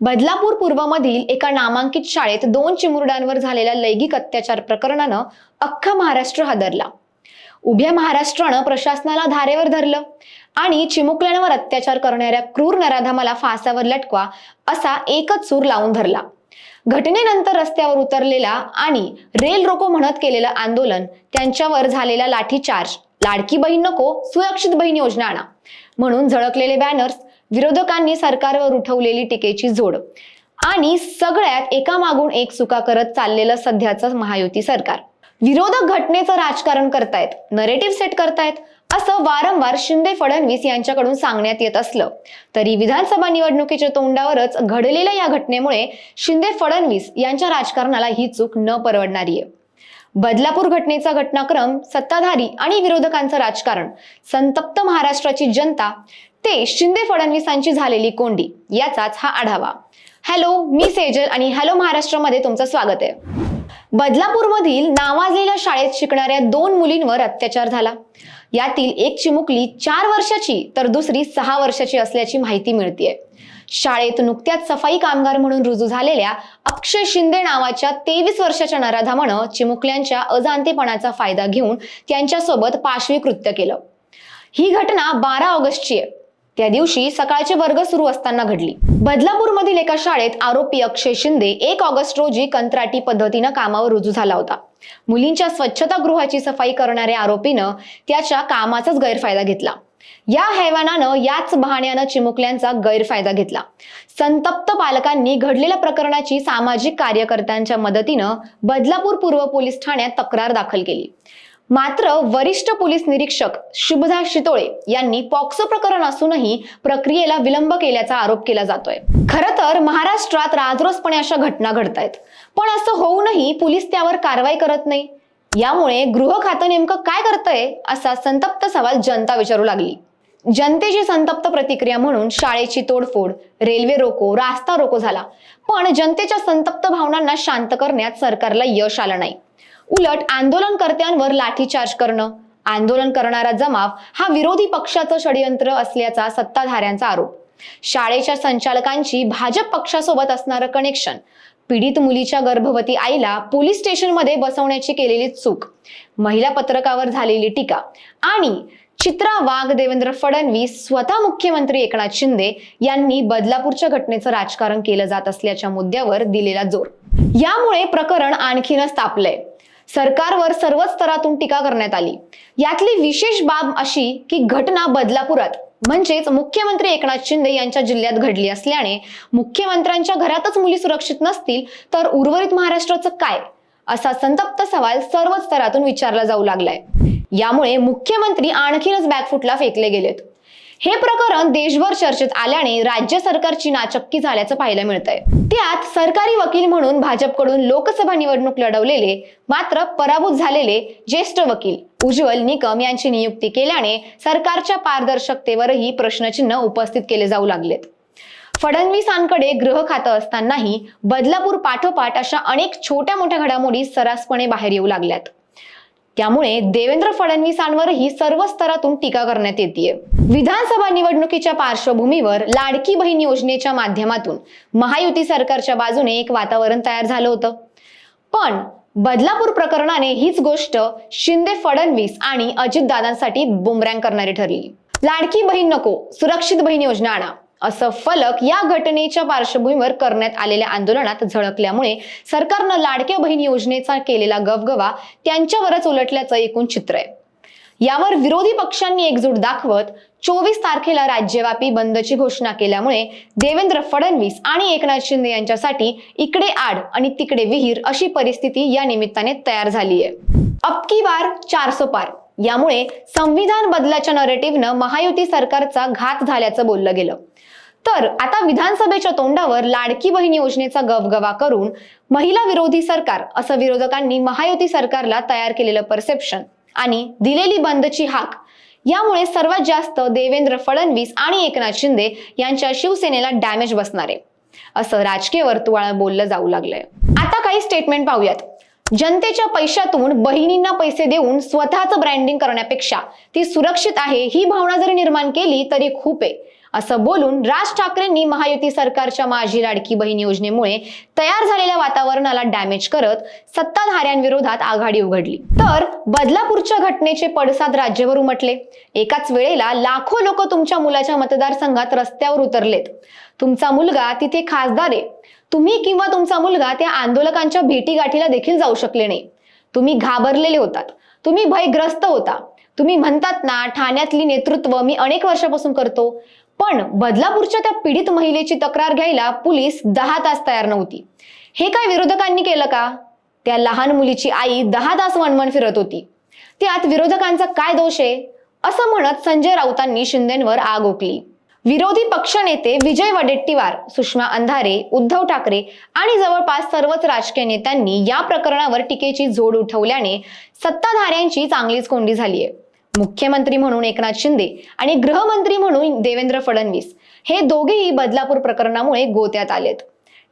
बदलापूर पूर्वमधील एका नामांकित शाळेत दोन चिमुरड्यांवर झालेल्या लैंगिक अत्याचार प्रकरणानं अख्खा महाराष्ट्र हादरला. उभ्या महाराष्ट्रानं प्रशासनाला धारेवर धरलं आणि चिमुकल्यांवर अत्याचार करणाऱ्या क्रूर नराधामाला फासावर लटकवा असा एकच सूर लावून धरला. घटनेनंतर रस्त्यावर उतरलेला आणि रेल रोको म्हणत केलेलं आंदोलन त्यांच्यावर झालेला लाठीचार्ज लाडकी बहीण नको सुरक्षित बहीण योजना आणा म्हणून झळकलेले बॅनर्स विरोधकांनी सरकारवर उठवलेली टीकेची जोड. आणि सगळ्यात एकामागून एक चुका करत चाललेलं सध्याचं महायुती सरकार. विरोधक घटनेचं राजकारण करतायत नरेटिव्ह सेट करतायत असं वारंवार शिंदे फडणवीस यांच्याकडून सांगण्यात येत असलं. तरी विधानसभा निवडणुकीच्या तोंडावरच घडलेल्या या घटनेमुळे शिंदे फडणवीस यांच्या राजकारणाला ही चूक न परवडणारी आहे बदलापूर घटनेचा घटनाक्रम सत्ताधारी आणि विरोधकांचं राजकारण संतप्त महाराष्ट्राची जनता ते शिंदे फडणवीसांची झालेली कोंडी याचाच हा आढावा. हॅलो मी सेजल आणि हॅलो महाराष्ट्रामध्ये तुमचं स्वागत आहे. बदलापूरमधील नावाजलेल्या शाळेत शिकणाऱ्या दोन मुलींवर अत्याचार झाला. यातील एक चिमुकली चार वर्षाची तर दुसरी सहा वर्षाची असल्याची माहिती मिळतीये. शाळेत नुकत्याच सफाई कामगार म्हणून रुजू झालेल्या अक्षय शिंदे नावाच्या तेवीस वर्षाच्या नराधामानं चिमुकल्यांच्या अजाणतेपणाचा फायदा घेऊन त्यांच्यासोबत पाशवी कृत्य केलं. ही घटना बारा ऑगस्टची आहे. त्या दिवशी सकाळचे वर्ग सुरू असताना घडली. बदलापूरमधील एका शाळेत आरोपी अक्षय शिंदे एक ऑगस्ट रोजी कंत्राटी पद्धतीनं कामावर रुजू झाला होता. मुलींच्या स्वच्छतागृहाची सफाई करणाऱ्या आरोपीनं त्याच्या कामाचाच गैरफायदा घेतला. या हैवानानं याच बहाण्यानं चिमुकल्यांचा गैरफायदा घेतला. संतप्त पालकांनी घडलेल्या प्रकरणाची सामाजिक कार्यकर्त्यांच्या मदतीनं बदलापूर पूर्व पोलीस ठाण्यात तक्रार दाखल केली. मात्र वरिष्ठ पोलीस निरीक्षक शुभदा शितोळे यांनी पॉक्सो प्रकरण असूनही प्रक्रियेला विलंब केल्याचा आरोप केला जातोय. खर तर महाराष्ट्रात राजरोसपणे अशा घटना घडतायत. पण असं होऊनही पोलीस त्यावर कारवाई करत नाही. यामुळे गृह खातं नेमकं काय करतंय असा संतप्त सवाल जनता विचारू लागली. जनतेची संतप्त प्रतिक्रिया म्हणून शाळेची तोडफोड रेल्वे रोको रास्ता रोको झाला. पण जनतेच्या संतप्त भावनांना शांत करण्यात सरकारला यश आलं नाही. उलट आंदोलनकर्त्यांवर लाठीचार्ज करणं आंदोलन करणारा जमाव हा विरोधी पक्षाचं षडयंत्र असल्याचा सत्ताधाऱ्यांचा आरोप. शाळेच्या संचालकांची भाजप पक्षासोबत असणारं कनेक्शन पीडित मुलीच्या गर्भवती आईला पोलीस स्टेशनमध्ये बसवण्याची केलेली चूक. महिला पत्रकावर झालेली टीका. आणि चित्रा वाघ देवेंद्र फडणवीस स्वतः मुख्यमंत्री एकनाथ शिंदे यांनी बदलापूरच्या घटनेचं राजकारण केलं जात असल्याच्या मुद्द्यावर दिलेला जोर. यामुळे प्रकरण आणखीनच तापलंय. सरकारवर सर्वच स्तरातून टीका करण्यात आली. यातली विशेष बाब अशी की घटना बदलापुरात म्हणजेच मुख्यमंत्री एकनाथ शिंदे यांच्या जिल्ह्यात घडली असल्याने मुख्यमंत्र्यांच्या घरातच मुली सुरक्षित नसतील तर उर्वरित महाराष्ट्राचं काय? असा संतप्त सवाल सर्वच स्तरातून विचारला जाऊ लागलाय. यामुळे मुख्यमंत्री आणखीनच बॅकफुटला फेकले गेलेत. हे प्रकरण देशभर चर्चेत आल्याने राज्य सरकारची नाचक्की झाल्याचं पाहायला मिळतंय. त्यात सरकारी वकील म्हणून भाजपकडून लोकसभा निवडणूक लढवलेले मात्र पराभूत झालेले ज्येष्ठ वकील उज्ज्वल निकम यांची नियुक्ती केल्याने सरकारच्या पारदर्शकतेवरही प्रश्नचिन्ह उपस्थित केले जाऊ लागलेत. फडणवीसांकडे गृह खातं असतानाही बदलापूर पाठोपाठ अशा अनेक छोट्या मोठ्या घडामोडी सरासपणे बाहेर येऊ लागल्यात. त्यामुळे देवेंद्र फडणवीसांवरही सर्व स्तरातून टीका करण्यात येते विधानसभा निवडणुकीच्या पार्श्वभूमीवर लाडकी बहीण योजनेच्या माध्यमातून महायुती सरकारच्या बाजूने एक वातावरण तयार झालं होतं. पण बदलापूर प्रकरणाने हीच गोष्ट शिंदे फडणवीस आणि अजितदादांसाठी बुमरँग करणारी ठरली. लाडकी बहीण नको सुरक्षित बहीण योजना आणा. असं फलक या घटनेच्या पार्श्वभूमीवर करण्यात आलेल्या आंदोलनात झळकल्यामुळे सरकारनं लाडक्या बहीण योजनेचा केलेला गवगवा त्यांच्यावरच उलटल्याचं एकूण चित्र आहे. यावर विरोधी पक्षांनी एकजूट दाखवत चोवीस तारखेला राज्यव्यापी बंदची घोषणा केल्यामुळे देवेंद्र फडणवीस आणि एकनाथ शिंदे यांच्यासाठी इकडे आड आणि तिकडे विहीर अशी परिस्थिती या निमित्ताने तयार झाली आहे अबकी बार चारसो पार. यामुळे संविधान बदलाच्या नरेटिव्हनं महायुती सरकारचा घात झाल्याचं बोललं गेलं. तर आता विधानसभेच्या तोंडावर लाडकी बहीण योजनेचा गवगवा करून महिला विरोधी सरकार असं विरोधकांनी महायुती सरकारला तयार केलेलं परसेप्शन आणि दिलेली बंदची हाक यामुळे सर्वात जास्त देवेंद्र फडणवीस आणि एकनाथ शिंदे यांच्या शिवसेनेला डॅमेज बसणार आहे असं राजकीय वर्तुळानं बोललं जाऊ लागलंय. आता काही स्टेटमेंट पाहूयात. जनतेच्या पैशातून बहिणींना पैसे देऊन स्वतःच ब्रँडिंग करण्यापेक्षा ती सुरक्षित आहे ही भावना जरी निर्माण केली तरी खूप आहे. असं बोलून राज ठाकरेंनी महायुती सरकारच्या माझी लाडकी बहीण योजनेमुळे तयार झालेल्या वातावरणाला डॅमेज करत सत्ताधाऱ्यांविरोधात आघाडी उघडली. तर बदलापूरच्या घटनेचे पडसाद राज्यभर उमटले. एकाच वेळेला लाखो लोक तुमच्या मुलाच्या मतदारसंघात रस्त्यावर उतरलेत. तुमचा मुलगा तिथे खासदार आहे. तुम्ही किंवा तुमचा मुलगा त्या आंदोलकांच्या भेटीगाठीला देखील जाऊ शकले नाही. तुम्ही घाबरलेले होतात. तुम्ही भयग्रस्त होता. तुम्ही म्हणतात ना ठाण्यातली नेतृत्व मी अनेक वर्षापासून करतो. पण बदलापूरच्या त्या पीडित महिलेची तक्रार घ्यायला पोलीस दहा तास तयार नव्हती. हे काय विरोधकांनी केलं का? त्या लहान मुलीची आई दहा तास वणवण फिरत होती. त्यात विरोधकांचा काय दोष आहे? असं म्हणत संजय राऊतांनी शिंदेंवर आग ओकली विरोधी पक्षनेते विजय वडेट्टीवार सुषमा अंधारे उद्धव ठाकरे आणि जवळपास सर्वच राजकीय नेत्यांनी या प्रकरणावर टीकेची झोड उठवल्याने सत्ताधाऱ्यांची चांगलीच कोंडी झाली आहे मुख्यमंत्री म्हणून एकनाथ शिंदे आणि गृहमंत्री म्हणून देवेंद्र फडणवीस हे दोघेही बदलापूर प्रकरणामुळे गोत्यात आलेत.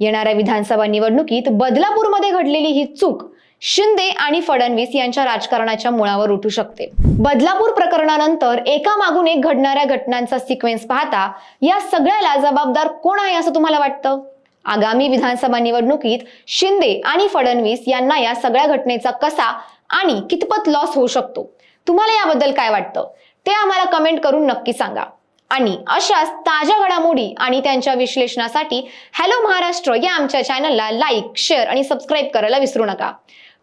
येणाऱ्या विधानसभा निवडणुकीत बदलापूरमध्ये घडलेली ही चूक शिंदे आणि फडणवीस यांच्या राजकारणाच्या मुळावर उठू शकते. बदलापूर प्रकरणानंतर एका मागून एक घडणाऱ्या घटनांचा सिक्वेन्स पाहता या सगळ्याला जबाबदार कोण आहे असं तुम्हाला वाटतं? आगामी विधानसभा निवडणुकीत शिंदे आणि फडणवीस यांना या सगळ्या घटनेचा कसा आणि कितपत लॉस होऊ शकतो? तुम्हाला याबद्दल काय वाटतं? ते आम्हाला कमेंट करून नक्की सांगा. आणि अशाच ताज्या घडामोडी आणि त्यांच्या विश्लेषणासाठी हॅलो महाराष्ट्र या आमच्या चॅनलला लाईक शेअर आणि सबस्क्राईब करायला विसरू नका.